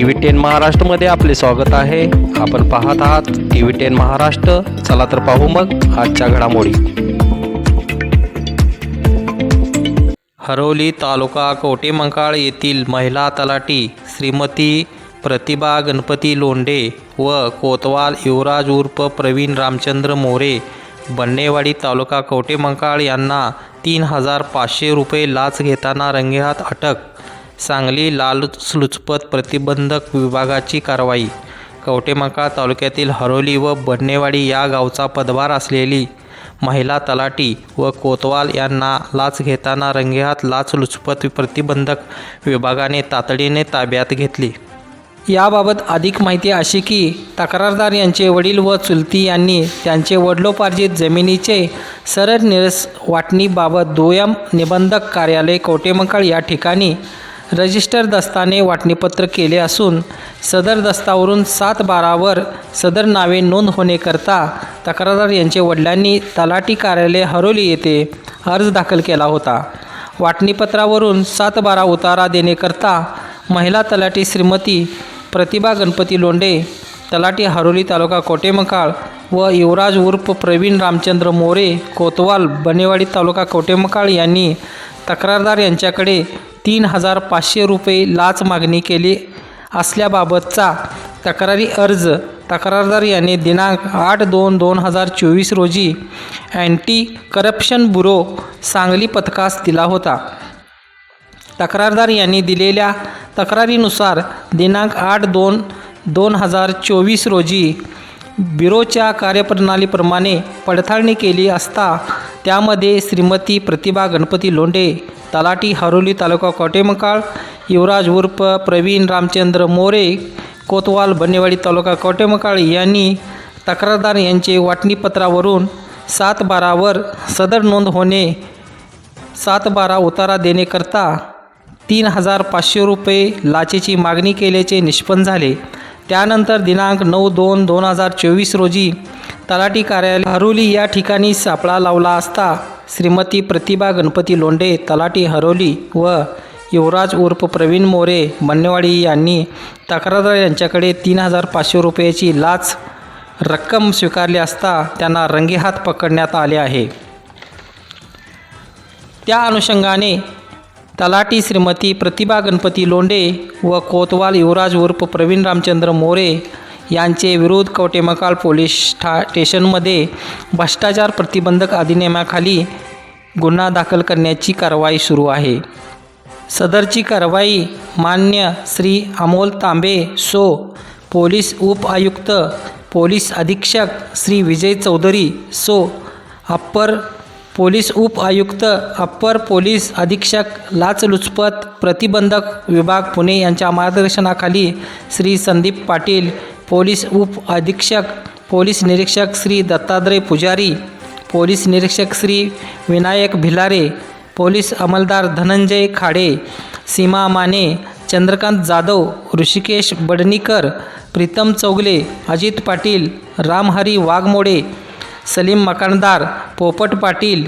T V ten महाराष्ट्रमध्ये आपले स्वागत आहे. आपण पाहत आहात टी व्ही टेन महाराष्ट्र. चला तर पाहू मग आजच्या घडामोडी. हरोली तालुका कवटेमंकाळ येथील महिला तलाठी श्रीमती प्रतिभा गणपती लोंढे व कोतवाल युवराज उर्फ प्रवीण रामचंद्र मोरे बन्नेवाडी तालुका कवटेमंकाळ यांना तीन हजार पाचशे रुपये लाच घेताना रंगेहात अटक. सांगली लाचलुचपत प्रतिबंधक विभागाची कारवाई. कवटेमका तालुक्यातील हरोली व बन्नेवाडी या गावचा पदभार असलेली महिला तलाटी व कोतवाल यांना लाच घेताना रंगेहात लाचलुचपत प्रतिबंधक विभागाने तातडीने ताब्यात घेतली. याबाबत अधिक माहिती अशी की तक्रारदार यांचे वडील व चुलती यांनी त्यांचे वडिलोपार्जित जमिनीचे सरळ निरस वाटणीबाबत दुय्यम निबंधक कार्यालय कवटेमंकाळ या ठिकाणी रजिस्टर दस्ताने वाटणीपत्र केले असून सदर दस्तावरून सात बारावर सदर नावे नोंद होण्याकरता तक्रारदार यांचे वडिलांनी तलाठी कार्यालय हरोली येथे अर्ज दाखल केला होता. वाटणीपत्रावरून सात बारा उतारा देण्याकरता महिला तलाठी श्रीमती प्रतिभा गणपती लोंडे तलाठी हरोली तालुका कोटेमकाळ व युवराज उर्फ प्रवीण रामचंद्र मोरे कोतवाल बनेवाडी तालुका कोटेमकाळ यांनी तक्रारदार यांच्याकडे तीन हजार पाचशे रुपये लाच मागणी केली असल्याबाबतचा तक्रारी अर्ज तक्रारदार यांनी दिनांक आठ दोन दोन हजार चोवीस रोजी अँटी करप्शन ब्युरो सांगली पथकास दिला होता. तक्रारदार यांनी दिलेल्या तक्रारीनुसार दिनांक आठ दोन दोन हजार चोवीस रोजी ब्युरोच्या कार्यप्रणालीप्रमाणे पडताळणी केली असता त्यामध्ये श्रीमती प्रतिभा गणपती लोंढे तलाठी हरोली तालुका कोटेमकाळ युवराज उर्फ प्रवीण रामचंद्र मोरे कोतवाल बन्नेवाडी तालुका कोटेमकाळ यांनी तक्रारदार यांचे वाटणीपत्रावरून सात बारावर सदर नोंद होणे सात बारा उतारा देण्याकरता तीन हजार पाचशे रुपये लाचेची मागणी केल्याचे निष्पन्न झाले. त्यानंतर दिनांक नऊ दोन दोन हजार चोवीस रोजी तलाठी कार्यालय हरोली या ठिकाणी सापळा लावला असता श्रीमती प्रतिभा गणपती लोंढे तलाटी हरोली व युवराज उर्फ प्रवीण मोरे बन्नेवाडी यांनी तक्रारदार यांच्याकडे तीन हजार पाचशे रुपयाची लाच रक्कम स्वीकारली असता त्यांना रंगेहात पकडण्यात आले आहे. त्या अनुषंगाने तलाटी श्रीमती प्रतिभा गणपती लोंढे व कोतवाल युवराज उर्फ प्रवीण रामचंद्र मोरे यांचे विरोध कवटेमकाल पोलीस ठा स्टेशनमध्ये भ्रष्टाचार प्रतिबंधक अधिनियमाखाली गुन्हा दाखल करण्याची कारवाई सुरू आहे. सदरची कारवाई मान्य श्री अमोल तांबे सो पोलीस उप आयुक्त पोलीस अधीक्षक श्री विजय चौधरी सो अप्पर पोलीस उप आयुक्त अप्पर पोलीस अधीक्षक लाचलुचपत प्रतिबंधक विभाग पुणे यांच्या मार्गदर्शनाखाली श्री संदीप पाटील पोलीस उप अधीक्षक पोलीस निरीक्षक श्री दत्तात्रय पुजारी पोलीस निरीक्षक श्री विनायक भिलारे पोलीस अंमलदार धनंजय खाडे सीमा माने चंद्रकांत जाधव ऋषिकेश बडनीकर प्रीतम चौगले अजित पाटील रामहरी वाघमोडे सलीम मकानदार पोपट पाटील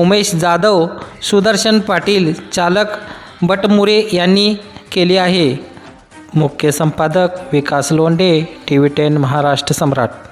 उमेश जाधव सुदर्शन पाटील चालक बटमुरे यांनी केले आहे. मुख्य संपादक Vikas Londhe T V ten Maharashtra Samrat.